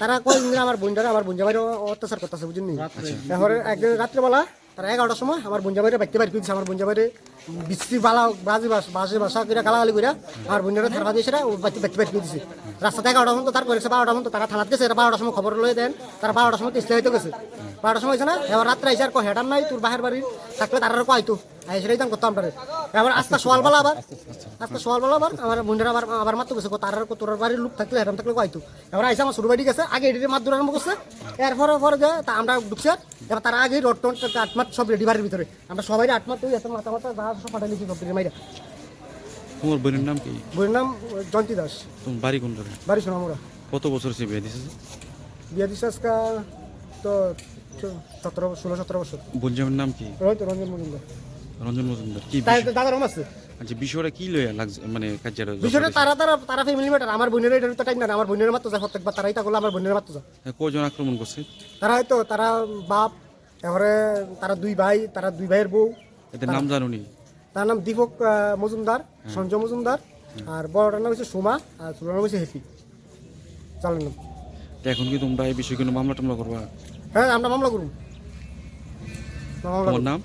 তারা কয়েকদিন আমার বোনটারে আমার বোন জামাইরে অত্যাচার করতেছে বুঝুন নি তারপরে একদিন রাত্রেবেলা তারা এগারোটার সময় আমার বোন জামাইরে বাইতে দিচ্ছে আমার বোন জামাইরে বৃষ্টি বালা, বাজি বাস বাসে করে গালাগালি করে আমার বোনটারে থারবা দিয়েছে ও বাইতে বাইতে বাড়ি দিয়েছে রাস্তাতে এগারোটা পর্যন্ত তার করেছে বারোটা পর্যন্ত তারা থানাত গেছে বারোটার সময় খবর লয়ে দেন, তারা বারোটার সময় ইসলে হইতে গেছে। বারোটার সময় হয়েছে না, এবার রাত্রে আইসে আর কয় হেটার নাই, তোর বাহের বাড়ির থাকলে তারা আর কয় তো আইসে দাম করতাম আমরা আজকে সকালবেলা আবার। আজকে সকালবেলা আবার। আমার বন্ধুরা আবার আবার মাত্র গেছে। তার তোর বাড়ির লোক থাকলে হেরাম থাকলে কয়তো এবার আইসা আমার ছোট বাড়ি গেছে। আগে এডিটে মাত দূর আরম্ভ করছে। এরপরে পরে যে তা আমরা ঢুকছি এবার তার আগে রড টন আটমাত সব রেডি বাড়ির ভিতরে। আমরা সবাই আটমাত তুই এত মাথা মাথা যা সব পাঠাই লিখি সব মাইরা। তোমার বোনের নাম কি? বইয়ের নাম জয়ন্তী দাস। তোমার বাড়ি কোন জায়গায় বাড়ি সোনামুড়া কত বছর সে বিয়ে দিছে? বিয়া দিচ্ছে আজকে তো সতেরো ষোলো সতেরো বছর। বোনজামের নাম কি? রঞ্জন মজুমদার। রঞ্জন মজুমদার কি তাই বিষয়? দাদার রম আছে আচ্ছা বিষয়টা কি লইয়া লাগছে মানে কাজের বিষয়টা তারা তারা তারা ফ্যামিলি ম্যাটার আমার বোনের এটা তো টাইম না আমার বোনের মাত্র যায় প্রত্যেকবার তারাই তা করল আমার বোনের মাত্র যায় কজন আক্রমণ করছে? তারা হয়তো তারা বাপ তারপরে তারা দুই ভাই তারা দুই ভাইয়ের বউ এদের নাম জানুনি তার নাম দীপক মজুমদার সঞ্জয় মজুমদার আর বড়টার নাম হচ্ছে সোমা আর ছোটোর নাম হচ্ছে হ্যাপি তো এখন কি তোমরা এই বিষয়ে কোনো মামলা টামলা করবা? হ্যাঁ আমরা মামলা করুন মামলা তোমার নাম?